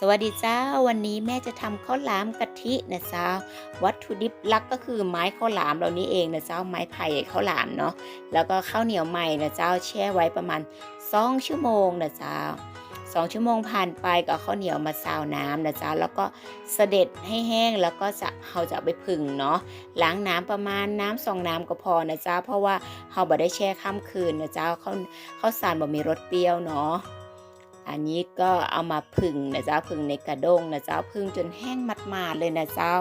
สวัสดีจ้า วันนี้แม่จะทำข้าวหลามกะทินะจ้า วัตถุดิบหลักก็คือไม้ข้าวหลามเรานี้เองนะเจ้าไม้ไผ่ข้าวหลามเนาะแล้วก็ข้าวเหนียวใหม่นะเจ้าแช่ไว้ประมาณ2ชั่วโมงนะเจ้าสองชั่วโมงผ่านไปก็ข้าวเหนียวมาซาวน้ำนะจ๊ะแล้วก็เสด็จให้แห้งแล้วก็จะเราจะไปผึ่งเนาะล้างน้ำประมาณน้ำสองน้ำก็พอนะจ๊ะเพราะว่าเราบ่ได้แช่ข้ามคืนนะจ๊ะข้าวข้าวสารบ่มีรสเปรี้ยวเนาะ อันนี้ก็เอามาผึ่งนะเจ้าผึ่งในกระด้งนะเจ้าผึ่งจนแห้งมัดๆเลยนะเจ้า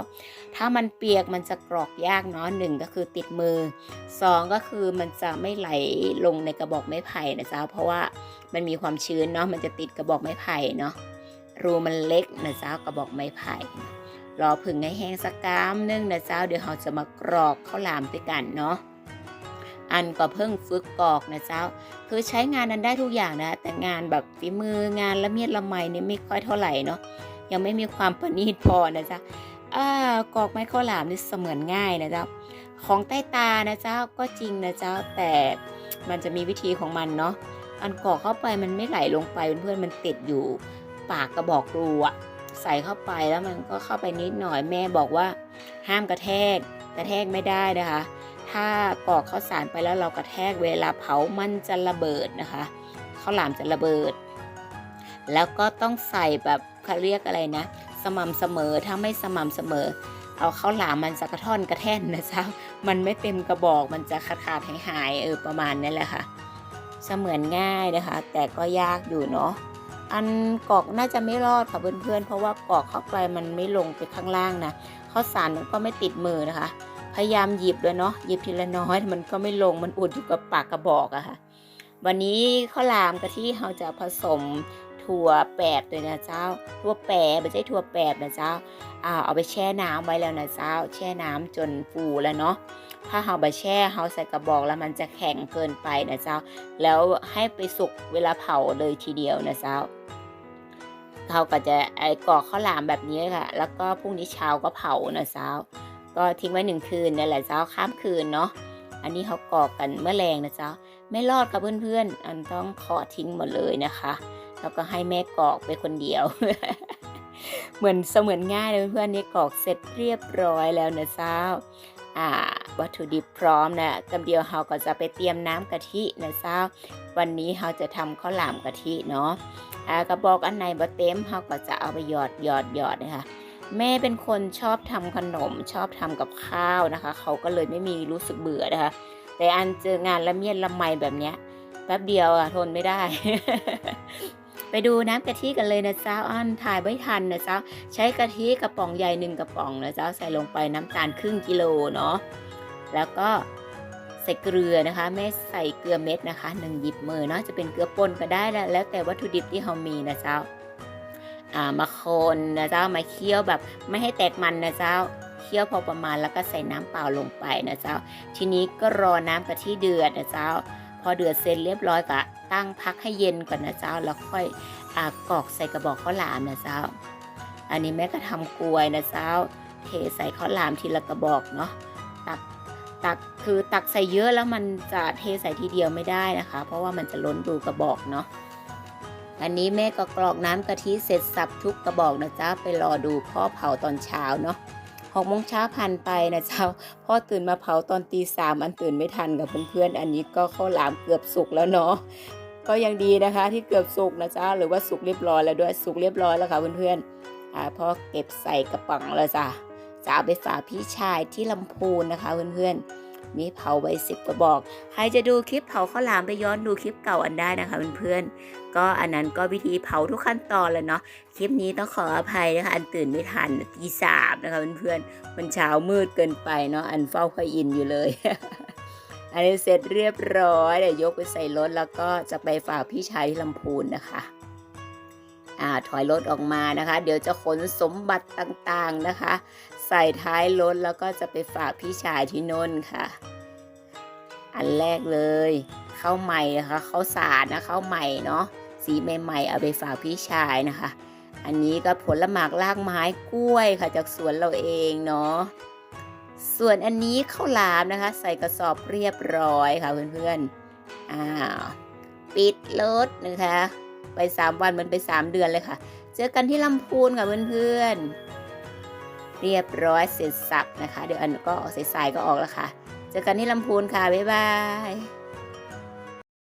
ถ้ามันเปียกมันจะกรอกยากเนาะหนึ่งก็คือติดมือสองก็คือมันจะไม่ไหลลงในกระบอกไม้ไผ่นะเจ้าเพราะว่ามันมีความชื้นเนาะมันจะติดกระบอกไม้ไผ่เนาะรูมันเล็กนะเจ้ากระบอกไม้ไผ่รอผึ่งให้แห้งสักกามนึงนะเจ้าเดี๋ยวเราจะมากรอกข้าวหลามไปกันเนาะ อันก็เพิ่งฝึกกรอกนะเจ้า คือใช้งานนั้นได้ทุกอย่างนะ แต่งานแบบฝีมืองานละเมียดละไมเนี่ยไม่ค่อยเท่าไหร่เนาะยังไม่มีความประณีตพอนะจ๊ะอ่ากอกไม้ข้าวหลามนี่เสมือนง่ายนะจ๊ะของใต้ตานะเจ้าก็จริงนะเจ้าแต่มันจะมีวิธีของมันเนาะอันกรอกเข้าไปมันไม่ไหลลงไปเพื่อนมันติดอยู่ ปากกระบอกรูอะใส่เข้าไปแล้วมันก็เข้าไปนิดหน่อยแม่บอกว่า ห้ามกระแทกกระแทกไม่ได้นะคะ ถ้ากรอกข้าวสารไปแล้วเรากระแทกเวลาเผามันจะระเบิดนะคะข้าวหลามจะระเบิด แล้วก็ต้องใส่แบบเขาเรียกอะไรนะ สม่ำเสมอถ้าไม่สม่ำเสมอ เอาข้าวหลามมันจะกระท่อนกระแท่นนะจ๊ะมันไม่เต็มกระบอกมันจะขาดขาดหายหายๆเออประมาณนั้นแหละค่ะ เสมือนง่ายนะคะ แต่ก็ยากอยู่เนาะอันกอกน่าจะไม่รอดค่ะเพื่อนๆเพราะว่ากอกเข้าไปมันไม่ลงไปข้างล่างนะข้าวสารมันก็ไม่ติดมือนะคะ พยายามหยิบด้วยเนาะหยิบทีละน้อยมันก็ไม่ลงมันอุดอยู่กับปากกระบอกอะค่ะ วันนี้ข้าวหลามกะทิเราจะผสมถั่วแปบด้วยนะเจ้าถั่วแปบไม่ใช่ถั่วแปบนะเจ้าอ่าเอาไปแช่น้ำไว้แล้วนะเจ้า แช่น้ำจนฟูแล้วเนาะถ้าเราไปแช่เราใส่กระบอกแล้วมันจะแข็งเกินไปนะเจ้า แล้วให้ไปสุกเวลาเผาเลยทีเดียวนะเจ้าเขาก็จะไอ้กอกข้าวหลามแบบนี้ค่ะ แล้วก็พรุ่งนี้เช้าก็เผานะเจ้า ก็ทิ้งไว้หนึ่งคืนนั่นแหละเจ้าข้ามคืนเนาะอันนี้เขากรอกกันเมื่อแรงนะเจ้าไม่รอดค่ะเพื่อนๆอันต้องขอทิ้งหมดเลยนะคะแล้วก็ให้แม่กรอกไปคนเดียว เหมือนเสมือนง่ายเลยเพื่อนๆนี่กรอกเสร็จเรียบร้อยแล้วนะเจ้าอ่าวัตถุดิบพร้อมนะกำเดียวเราก็จะไปเตรียมน้ำกะทินะเจ้าวันนี้เราจะทำข้าวหลามกะทิเนาะอ่ากระบอกอันไหนบ่เต็มเราก็จะเอาไปหยอดหยอดหยอดนะคะ แม่เป็นคนชอบทำขนมชอบทำกับข้าวนะคะ เขาก็เลยไม่มีรู้สึกเบื่อนะคะ แต่อันเจองานละเมียดละไมแบบเนี้ยแป๊บเดียวอะทนไม่ได้ ไปดูน้ำกะทิกันเลยนะเจ้าอันถ่ายไม่ทันนะเจ้าใช้กะทิกระป๋องใหญ่หนึ่งกระป๋องนะเจ้าใส่ลงไปน้ำตาลครึ่งกิโลเนาะแล้วก็ใส่เกลือนะคะแม่ใส่เกลือเม็ดนะคะหนึ่งหยิบมือเนาะจะเป็นเกลือป่นก็ได้แล้วแล้วแต่วัตถุดิบที่เรามีนะเจ้า มาคนนะเจ้ามาเคี่ยวแบบไม่ให้แตกมันนะเจ้าเคี่ยวพอประมาณแล้วก็ใส่น้ำเปล่าลงไปนะเจ้า ทีนี้ก็รอน้ำกะทิเดือดนะเจ้า พอเดือดเสร็จเรียบร้อยก็ตั้งพักให้เย็นก่อนนะเจ้า แล้วค่อยอ่ากรอกใส่กระบอกข้าวหลามนะเจ้า อันนี้แม่ก็ทำกลวยนะเจ้า เทใส่ข้าวหลามทีละกระบอกเนาะตักตักคือตักใส่เยอะแล้วมันจะเทใส่ทีเดียวไม่ได้นะคะ เพราะว่ามันจะล้นดูกระบอกเนาะ อันนี้แม่ก็กรอกน้ำกะทิเสร็จสับทุกกระบอกนะจ๊ะไปรอดูพ่อเผาตอนเช้าเนาะหกโมงเช้าผ่านไปนะเจ้าพ่อตื่นมาเผาตอนตีสามอันตื่นไม่ทันกับเพื่อนๆอันนี้ก็ข้าวหลามเกือบสุกแล้วเนาะก็ยังดีนะคะที่เกือบสุกนะจ๊ะหรือว่าสุกเรียบร้อยแล้วด้วยสุกเรียบร้อยแล้วค่ะเพื่อนๆอ่าพ่อเก็บใส่กระป๋องแล้วจ้ะจะเอาไปฝากพี่ชายที่ลำพูนนะคะเพื่อนๆ มีเผาไว้สิบกระบอก ใครจะดูคลิปเผาข้าวหลามไปย้อนดูคลิปเก่าอันได้นะคะเพื่อนๆ ก็อันนั้นก็วิธีเผาทุกขั้นตอนเลยเนาะ คลิปนี้ต้องขออภัยนะคะ อันตื่นไม่ทันตีสามนะคะเพื่อนๆ มันเช้ามืดเกินไปเนาะ อันเฝ้าคอยอินอยู่เลย อันนี้เสร็จเรียบร้อยเดี๋ยวยกไปใส่รถแล้วก็จะไปฝากพี่ชายที่ลำพูนนะคะอ่าถอยรถออกมานะคะ เดี๋ยวจะขนสมบัติต่างๆนะคะ ใส่ท้ายรถแล้วก็จะไปฝากพี่ชายที่นนท์ค่ะ อันแรกเลยข้าวใหม่นะคะข้าวสารนะข้าวใหม่เนาะสีใหม่ๆเอาไปฝากพี่ชายนะคะ อันนี้ก็ผลหมากรากไม้กล้วยค่ะจากสวนเราเองเนาะส่วนอันนี้ข้าวหลามนะคะ ใส่กระสอบเรียบร้อยค่ะเพื่อนๆอ้าวปิดรถนะคะ ไป 3 วันมันไป 3 เดือนเลยค่ะ เจอกันที่ลำพูนค่ะเพื่อนๆ เรียบร้อยเสร็จสับนะคะ เดี๋ยวอันก็ออกใสๆก็ออกแล้วค่ะ เจอกันที่ลำพูนค่ะ บ๊ายบาย